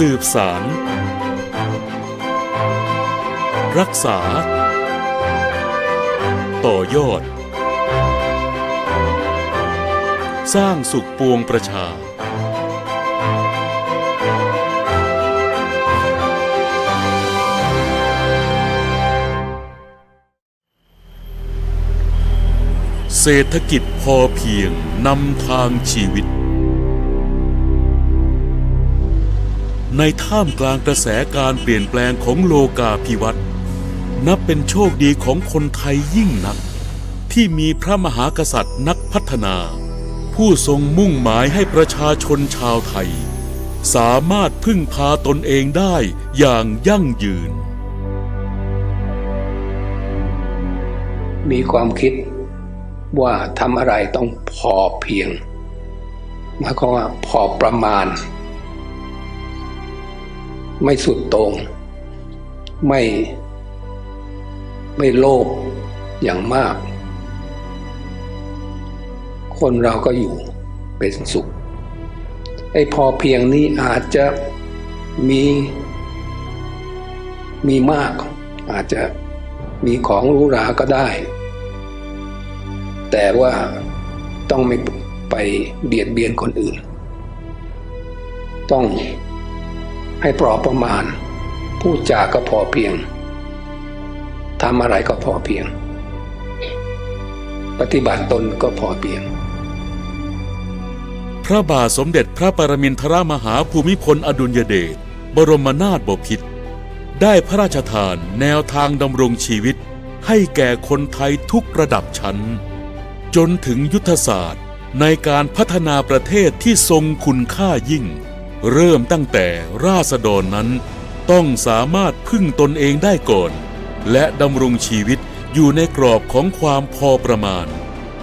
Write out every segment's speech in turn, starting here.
สืบสาร รักษา ต่อยอด สร้างสุขปวงประชา เศรษฐกิจพอเพียงนำทางชีวิต ในท่ามกลางกระแสการเปลี่ยนแปลงของโลกาภิวัตน์นับเป็นโชคดีของคนไทยยิ่งนัก ที่มีพระมหากษัตริย์นักพัฒนา ผู้ทรงมุ่งหมายให้ประชาชนชาวไทย สามารถพึ่งพาตนเองได้อย่างยั่งยืน มีความคิดว่าทำอะไรต้องพอเพียงหมายความว่าพอประมาณ ไม่สุดโต่งไม่ไม่โลภอย่างมาก คนเราก็อยู่เป็นสุข ไอ้พอเพียงนี้อาจจะมีมีมาก อาจจะมีของหรูหราก็ได้ แต่ว่าต้องไม่ไปเบียดเบียนคนอื่น ต้อง ให้ปลอประมาณ พูดจาก็พอเพียงทำอะไรก็พอเพียง ปฏิบัติตนก็พอเพียง พระบาทสมเด็จพระปรมินทรมหาภูมิพลอดุลยเดชบรมนาถบพิตรได้พระราชทานแนวทางดำรงชีวิต ให้แก่คนไทยทุกระดับชั้น จนถึงยุทธศาสตร์ในการพัฒนาประเทศที่ทรงคุณค่ายิ่ง เริ่มตั้งแต่ราษฎรนั้น ต้องสามารถพึ่งตนเองได้ก่อน และดำรงชีวิตอยู่ในกรอบของความพอประมาณ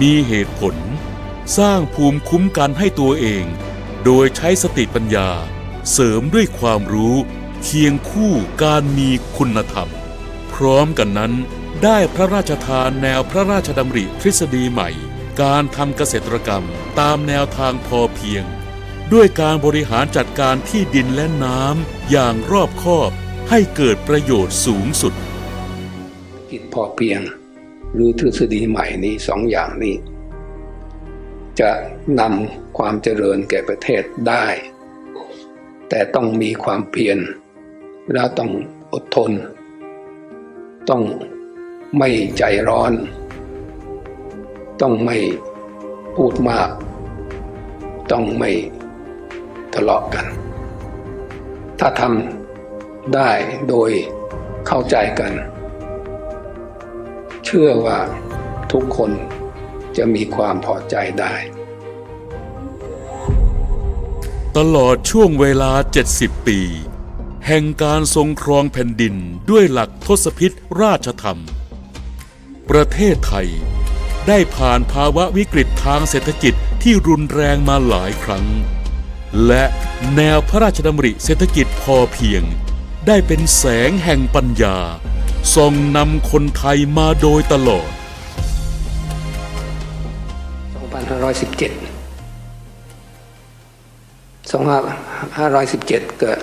มีเหตุผล สร้างภูมิคุ้มกันให้ตัวเอง โดยใช้สติปัญญา เสริมด้วยความรู้ เคียงคู่การมีคุณธรรม พร้อมกันนั้น ได้พระราชทานแนวพระราชดำริทฤษฎีใหม่ การทำเกษตรกรรมตามแนวทางพอเพียง ด้วยการบริหารจัดการที่ดินและน้ำอย่างรอบคอบให้เกิดประโยชน์สูงสุด กิจพอเพียง หรือทฤษฎีใหม่นี้สองอย่างนี้ จะนำความเจริญแก่ประเทศได้ แต่ต้องมีความเพียรแล้วต้องอดทน ต้องไม่ใจร้อน ต้องไม่พูดมาก ต้องไม่ ทะเลาะกัน ถ้าทำได้โดยเข้าใจกัน เชื่อว่าทุกคนจะมีความพอใจได้ ตลอดช่วงเวลา 70 ปี แห่งการทรงครองแผ่นดินด้วยหลักทศพิธราชธรรม ประเทศไทยได้ผ่านภาวะวิกฤตทางเศรษฐกิจที่รุนแรงมาหลายครั้ง และแนวพระราชดำริเศรษฐกิจพอเพียง ได้เป็นแสงแห่งปัญญาส่องนำคนไทยมาโดยตลอด 2517 2517 เกิด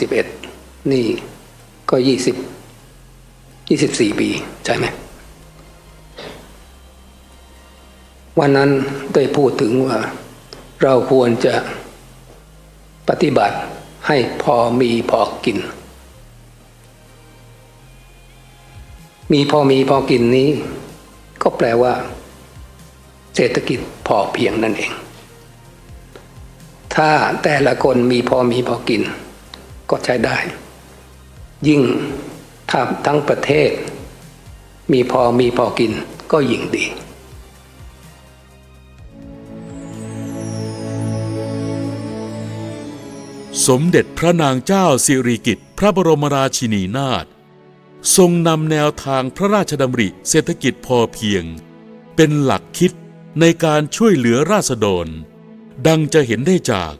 2541 นี่ก็ 20 24 ปี ใช่ไหม วันนั้นได้พูดถึงว่า เราควรจะปฏิบัติให้พอมีพอกิน มีพอมีพอกินนี้ ก็แปลว่า เศรษฐกิจพอเพียงนั่นเอง ถ้าแต่ละคนมีพอมีพอกิน ก็ใช้ได้ ยิ่งถ้าทั้งประเทศ มีพอมีพอกินก็ยิ่งดี สมเด็จพระนางเจ้าสิริกิติ์พระบรมราชินีนาถทรงนำแนวทางพระราชดำริเศรษฐกิจพอเพียง เป็นหลักคิดในการช่วยเหลือราษฎร ดังจะเห็นได้จาก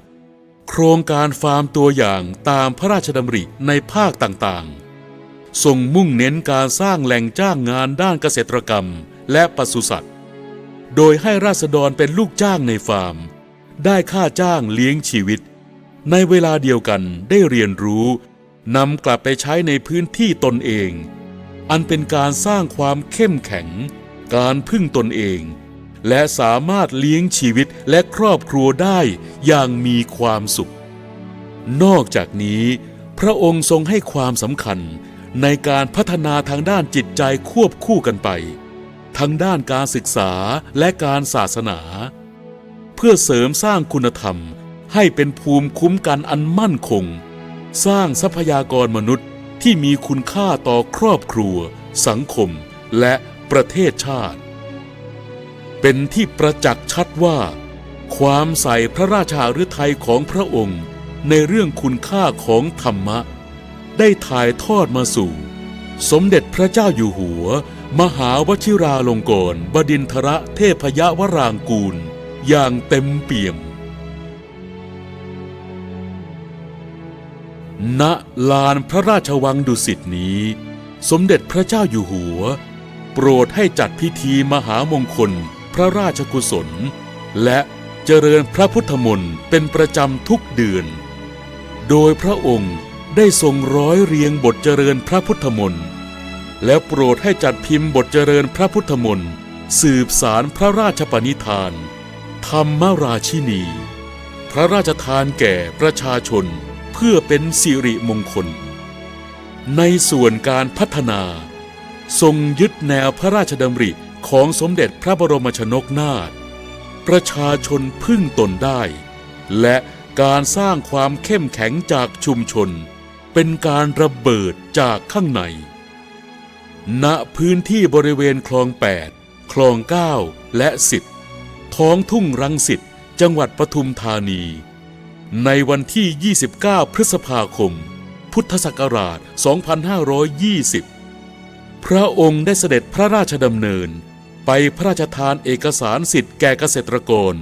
โครงการฟาร์มตัวอย่างตามพระราชดำริในภาคต่างๆ ทรงมุ่งเน้นการสร้างแหล่งจ้างงานด้านเกษตรกรรมและปศุสัตว์ โดยให้ราษฎรเป็นลูกจ้างในฟาร์ม ได้ค่าจ้างเลี้ยงชีวิต ในเวลาเดียวกันได้เรียนรู้นำกลับไปใช้ในพื้นที่ตนเอง อันเป็นการสร้างความเข้มแข็ง การพึ่งตนเอง และสามารถเลี้ยงชีวิตและครอบครัวได้อย่างมีความสุข นอกจากนี้ พระองค์ทรงให้ความสำคัญในการพัฒนาทางด้านจิตใจควบคู่กันไป ทั้งด้านการศึกษาและการศาสนา เพื่อเสริมสร้างคุณธรรม ให้เป็นภูมิคุ้มกันอันมั่นคง สร้างทรัพยากรมนุษย์ที่มีคุณค่าต่อครอบครัว สังคม และประเทศชาติ เป็นที่ประจักษ์ชัดว่า ความใส่พระราชาฤทัยของพระองค์ ในเรื่องคุณค่าของธรรมะ ได้ถ่ายทอดมาสู่ สมเด็จพระเจ้าอยู่หัว มหาวชิราลงกรณบดินทรเทพยวรางกูล อย่างเต็มเปี่ยม ณลานพระราชวังดุสิตนี้ สมเด็จพระเจ้าอยู่หัว โปรดให้จัดพิธีมหามงคล พระราชกุศล และเจริญพระพุทธมนต์เป็นประจำทุกเดือน โดยพระองค์ได้ทรงร้อยเรียงบทเจริญพระพุทธมนต์แล้วโปรดให้จัดพิมพ์บทเจริญพระพุทธมนต์สืบสารพระราชปณิธาน ธรรมราชินี พระราชทานแก่ประชาชน เพื่อเป็นสิริมงคล ในส่วนการพัฒนา ทรงยึดแนวพระราชดำริของสมเด็จพระบรมชนกนาถประชาชนพึ่งตนได้ และการสร้างความเข้มแข็งจากชุมชน เป็นการระเบิดจากข้างใน ณพื้นที่บริเวณคลอง 8 คลอง 9 และ 10 ท้องทุ่งรังสิตจังหวัดปทุมธานี ในวันที่ 29 พฤษภาคม พุทธศักราช 2520 พระองค์ได้เสด็จพระราชดำเนิน ไปพระราชทานเอกสารสิทธิ์แก่เกษตรกร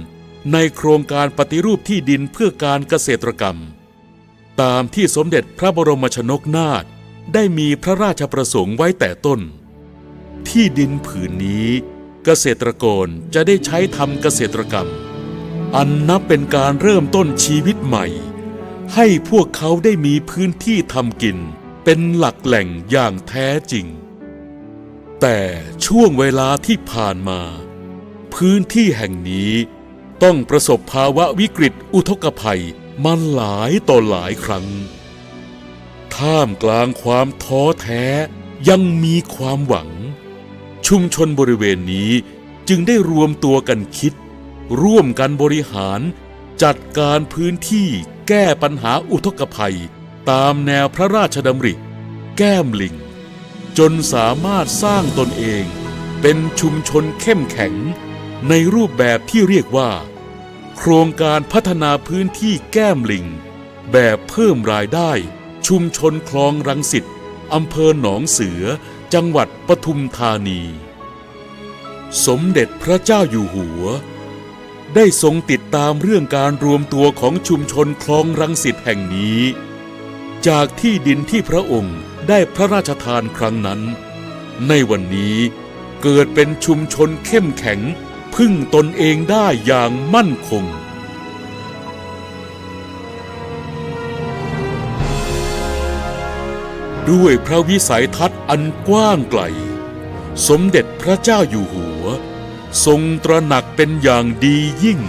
ในโครงการปฏิรูปที่ดินเพื่อการเกษตรกรรม ตามที่สมเด็จพระบรมชนกนาถได้มีพระราชประสงค์ไว้แต่ต้น ที่ดินผืนนี้ เกษตรกรจะได้ใช้ทำเกษตรกรรม อันนับเป็นการเริ่มต้นชีวิตใหม่ ให้พวกเขาได้มีพื้นที่ทำกิน เป็นหลักแหล่งอย่างแท้จริง แต่ช่วงเวลาที่ผ่านมา พื้นที่แห่งนี้ต้องประสบภาวะวิกฤตอุทกภัยมาหลายต่อหลายครั้ง ท่ามกลางความท้อแท้ยังมีความหวัง ชุมชนบริเวณนี้จึงได้รวมตัวกันคิด ร่วมกันบริหาร จัดการพื้นที่แก้ปัญหาอุทกภัย ตามแนวพระราชดำริ แก้มลิง จนสามารถสร้างตนเองเป็นชุมชนเข้มแข็ง ในรูปแบบที่เรียกว่า โครงการพัฒนาพื้นที่แก้มลิง แบบเพิ่มรายได้ ชุมชนคลองรังสิตอำเภอหนองเสือ จังหวัดปทุมธานี สมเด็จพระเจ้าอยู่หัว ได้ทรงติดตามเรื่องการรวมตัวของชุมชนคลองรังสิตแห่งนี้ จากที่ดินที่พระองค์ได้พระราชทานครั้งนั้น ในวันนี้เกิดเป็นชุมชนเข้มแข็งพึ่งตนเองได้อย่างมั่นคงด้วยพระวิสัยทัศน์อันกว้างไกล สมเด็จพระเจ้าอยู่หัว ทรงตระหนักเป็นอย่างดียิ่ง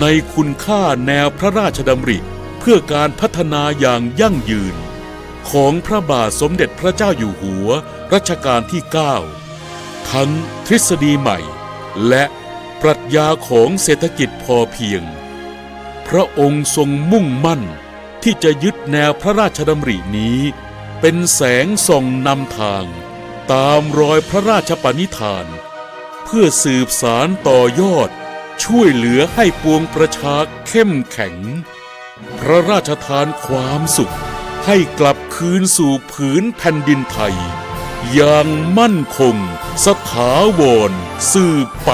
ในคุณค่าแนวพระราชดำริเพื่อการพัฒนาอย่างยั่งยืน ของพระบาทสมเด็จพระเจ้าอยู่หัวรัชกาลที่ 9 ทั้งทฤษฎีใหม่ และปรัชญาของเศรษฐกิจพอเพียง พระองค์ทรงมุ่งมั่นที่จะยึดแนวพระราชดำรินี้ เป็นแสงส่องนำทาง ตามรอยพระราชปณิธาน เพื่อสืบสารต่อยอด ช่วยเหลือให้ปวงประชาเข้มแข็ง พระราชทานความสุข ให้กลับคืนสู่ผืนแผ่นดินไทย อย่างมั่นคง สถาวรสืบไป